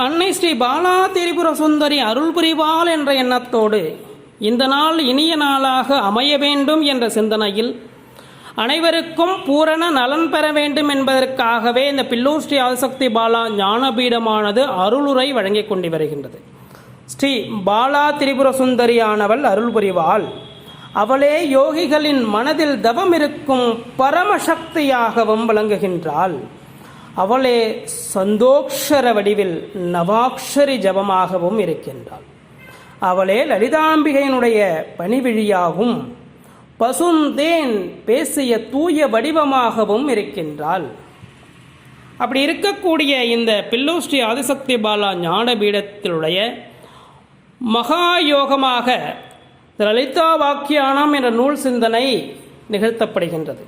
அன்னை ஸ்ரீ பாலா திரிபுர சுந்தரி அருள் புரிவாள் என்ற எண்ணத்தோடு இந்த நாள் இனிய நாளாக அமைய வேண்டும் என்ற சிந்தனையில் அனைவருக்கும் பூரண நலன் பெற வேண்டும் என்பதற்காகவே இந்த பில்லூர் ஸ்ரீ ஆதிசக்தி பாலா ஞானபீடமானது அருளுரை வழங்கிக் கொண்டு வருகின்றது. ஸ்ரீ பாலா திரிபுர சுந்தரியானவள் அருள் புரிவாள் அவளே யோகிகளின் மனதில் தவம் இருக்கும் பரமசக்தியாகவும் விளங்குகின்றாள். அவளே சந்தோக்ஷர வடிவில் நவாக்ஷரி ஜபமாகவும் இருக்கின்றாள். அவளே லலிதாம்பிகையினுடைய பணிவிழியாகும் பசுந்தேன் பேசிய தூய வடிவமாகவும் இருக்கின்றாள். அப்படி இருக்கக்கூடிய இந்த பில்லோ ஸ்ரீ ஆதிசக்தி பாலா ஞானபீடத்தினுடைய மகாயோகமாக லலிதா வாக்கியானம் என்ற நூல் சிந்தனை நிகழ்த்தப்படுகின்றது.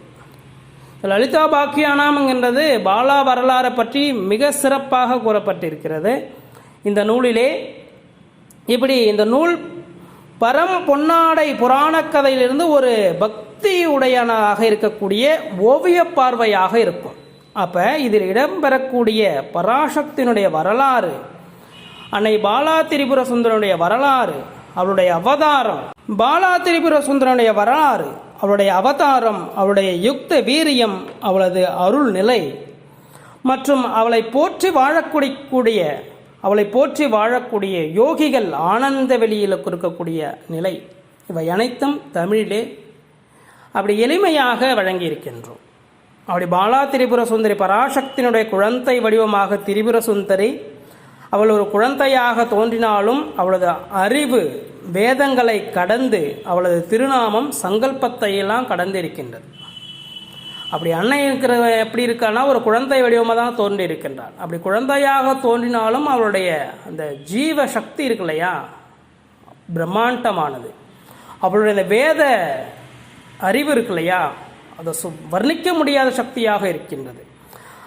லலிதா பாக்கியானாம் என்கின்றது பாலா வரலாறை பற்றி மிக சிறப்பாக கூறப்பட்டிருக்கிறது. இந்த நூலிலே இப்படி இந்த நூல் பரம் பொன்னாடை புராணக் கதையிலிருந்து ஒரு பக்தி உடையனாக இருக்கக்கூடிய ஓவிய பார்வையாக இருக்கும். அப்போ இதில் இடம்பெறக்கூடிய பராசக்தியினுடைய வரலாறு அன்னை பாலா திரிபுர சுந்தரனுடைய வரலாறு அவருடைய அவதாரம் பாலா திரிபுர சுந்தரனுடைய வரலாறு அவளுடைய அவதாரம் அவளுடைய யுக்த வீரியம் அவளது அருள் நிலை மற்றும் அவளை போற்றி வாழக்கூடிய அவளை போற்றி வாழக்கூடிய யோகிகள் ஆனந்த வெளியில் கொடுக்கக்கூடிய நிலை. இவை அனைத்தும் தமிழிலே அப்படி எளிமையாக வழங்கியிருக்கின்றோம். அப்படி பாலா திரிபுர சுந்தரி பராசக்தியினுடைய குழந்தை வடிவமாக திரிபுர சுந்தரி அவள் ஒரு குழந்தையாக தோன்றினாலும் அவளது அறிவு வேதங்களை கடந்து அவளது திருநாமம் சங்கல்பத்தையெல்லாம் கடந்து இருக்கின்றது அப்படி அன்னை இருக்கிற எப்படி இருக்கான்னா ஒரு குழந்தை வடிவமாக தான் தோன்றி இருக்கின்றாள் அப்படி குழந்தையாக தோன்றினாலும் அவளுடைய அந்த ஜீவ சக்தி இருக்கு இல்லையா? பிரம்மாண்டமானது. அவளுடைய அந்த வேத அறிவு இருக்கு இல்லையா? அதை சு வர்ணிக்க முடியாத சக்தியாக இருக்கின்றது.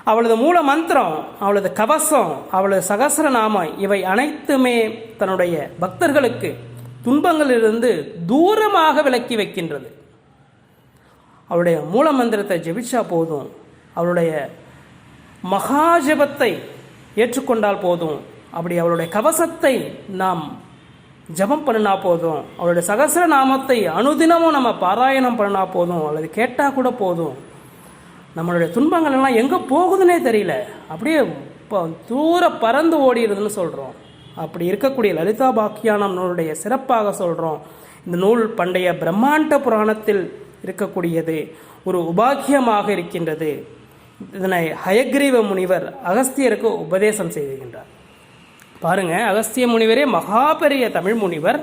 அவளது மூல மந்திரம் அவளது கவசம் அவளது சகசரநாமம் இவை அனைத்துமே தன்னுடைய பக்தர்களுக்கு துன்பங்களிலிருந்து தூரமாக விலக்கி வைக்கின்றது. அவளுடைய மூல மந்திரத்தை ஜெபிச்சா போதும். அவளுடைய மகாஜபத்தை ஏற்றுக்கொண்டால் போதும். அப்படி அவளுடைய கவசத்தை நாம் ஜபம் பண்ணினா போதும். அவளுடைய சகசர நாமத்தை அனுதினமும் நம்ம பாராயணம் பண்ணினா போதும். அல்லது கேட்டால் கூட போதும். நம்மளுடைய துன்பங்கள் எல்லாம் எங்கே போகுதுன்னே தெரியல. அப்படியே இப்போ தூர பறந்து ஓடிடுதுன்னு சொல்கிறோம் அப்படி இருக்கக்கூடிய லலிதா பாக்கியானம் நூலுடைய சிறப்பாக சொல்கிறோம் இந்த நூல் பண்டைய பிரம்மாண்ட புராணத்தில் இருக்கக்கூடியது ஒரு உபாக்கியமாக இருக்கின்றது. இதனை ஹயக்ரீவ முனிவர் அகஸ்தியருக்கு உபதேசம் செய்துகின்றார் பாருங்க அகஸ்திய முனிவரே மகா பெரிய தமிழ் முனிவர்.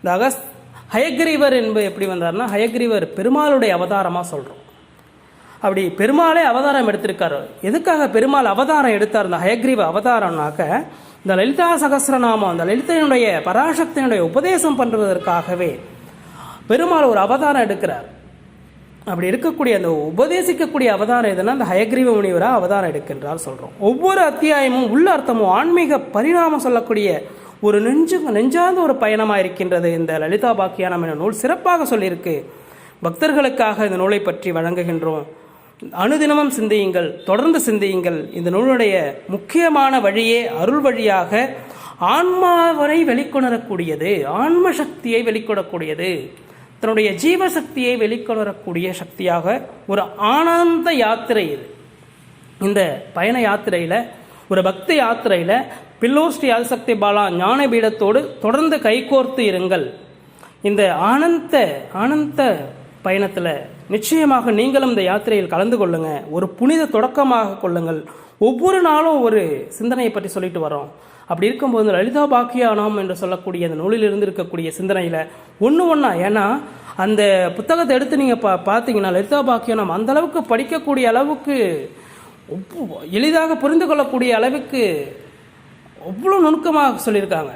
இந்த அகஸ் ஹயக்ரீவர் என்பது எப்படி வந்தார்னா ஹயக்ரீவர் பெருமாளுடைய அவதாரமாக சொல்கிறோம் அப்படி பெருமாளே அவதாரம் எடுத்திருக்காரு. எதுக்காக பெருமாள் அவதாரம் எடுத்தார்? இந்த ஹயக்ரீவ அவதாரம்னாக்க இந்த லலிதா சகசிரநாமம் அந்த லலிதனுடைய பராசக்தியினுடைய உபதேசம் பண்ணுறதற்காகவே பெருமாள் ஒரு அவதாரம் எடுக்கிறார். அப்படி இருக்கக்கூடிய அந்த உபதேசிக்கக்கூடிய அவதாரம் எதுனா அந்த ஹயக்ரீவ முனிவராக அவதாரம் எடுக்கின்றார் சொல்கிறோம் ஒவ்வொரு அத்தியாயமும் உள்ள அர்த்தமும் ஆன்மீக பரிணாமம் சொல்லக்கூடிய ஒரு நெஞ்சு நெஞ்சார்ந்த ஒரு பயணமாக இருக்கின்றது. இந்த லலிதா பாக்கியானம் என்ற நூல் சிறப்பாக சொல்லியிருக்கு. பக்தர்களுக்காக இந்த நூலை பற்றி வழங்குகின்றோம். அனுதினமும் சிந்தியுங்கள் தொடர்ந்து சிந்தியுங்கள். இந்த நூலுடைய முக்கியமான வழியே அருள் வழியாக ஆன்மாவரை வெளிக்கொணரக்கூடியது ஆன்ம சக்தியை வெளிக்கொணரக்கூடியது. தன்னுடைய ஜீவசக்தியை வெளிக்கொணரக்கூடிய சக்தியாக ஒரு ஆனந்த யாத்திரை இது. இந்த பயண யாத்திரையில் ஒரு பக்தி யாத்திரையில் பில்லூர் ஸ்ரீ ஆதிசக்தி பாலா ஞான பீடத்தோடு தொடர்ந்து கைகோர்த்து இருங்கள். இந்த ஆனந்த ஆனந்த பயணத்தில் நிச்சயமாக நீங்களும் இந்த யாத்திரையில் கலந்து கொள்ளுங்க. ஒரு புனித தொடக்கமாக கொள்ளுங்கள். ஒவ்வொரு நாளும் ஒரு சிந்தனையை பற்றி சொல்லிட்டு வரோம். அப்படி இருக்கும்போது லலிதா பாக்கியானம் என்று சொல்லக்கூடிய அந்த நூலிலிருந்து இருக்கக்கூடிய சிந்தனையில் ஒன்று ஒன்றா ஏன்னா அந்த புத்தகத்தை எடுத்து நீங்கள் பா பார்த்தீங்கன்னா லலிதா பாக்கியானம் அந்த அளவுக்கு படிக்கக்கூடிய அளவுக்கு ஒவ்வொ- எளிதாக புரிந்து கொள்ளக்கூடிய அளவுக்கு அவ்வளோ நுணுக்கமாக சொல்லியிருக்காங்க.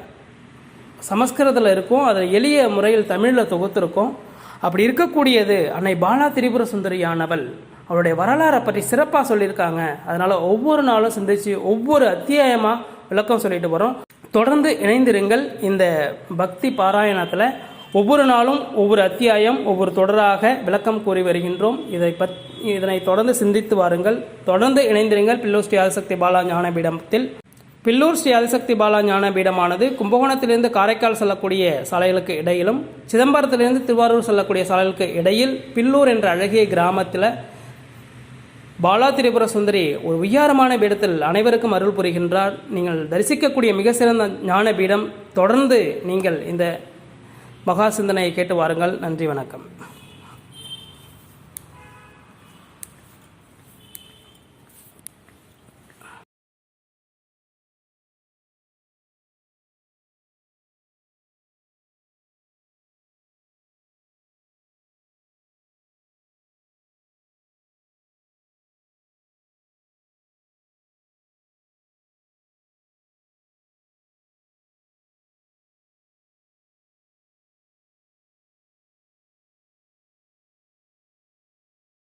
சமஸ்கிருதத்தில் இருக்கும் அதை எளிய முறையில் தமிழில் தொகுத்திருக்கோம். அப்படி இருக்கக்கூடியது அன்னை பாலா திரிபுர சுந்தரியானவள். அவருடைய வரலாறை பற்றி சிறப்பாக சொல்லியிருக்காங்க. அதனால் ஒவ்வொரு நாளும் சிந்திச்சு ஒவ்வொரு அத்தியாயமாக விளக்கம் சொல்லிட்டு வரோம். தொடர்ந்து இணைந்திருங்கள் இந்த பக்தி பாராயணத்தில். ஒவ்வொரு நாளும் ஒவ்வொரு அத்தியாயம் ஒவ்வொரு தொடராக விளக்கம் கூறி வருகின்றோம். இதை பத் இதனை தொடர்ந்து சிந்தித்து வாருங்கள். தொடர்ந்து இணைந்திருங்கள் பில்லோஸ்ரீ ஆசக்தி பாலா ஞானபீடத்தில். பில்லூர் ஸ்ரீ அதிசக்தி பாலா ஞான பீடமானது கும்பகோணத்திலிருந்து காரைக்கால் செல்லக்கூடிய சாலைகளுக்கு இடையிலும் சிதம்பரத்திலிருந்து திருவாரூர் செல்லக்கூடிய சாலைகளுக்கு இடையில் பில்லூர் என்ற அழகிய கிராமத்தில் பாலா திரிபுர சுந்தரி ஒரு உய்யாரமான பீடத்தில் அனைவருக்கும் அருள் புரிகின்றார். நீங்கள் தரிசிக்கக்கூடிய மிக சிறந்த ஞான பீடம் தொடர்ந்து நீங்கள் இந்த மகா சிந்தனையை கேட்டு வாருங்கள். நன்றி வணக்கம்.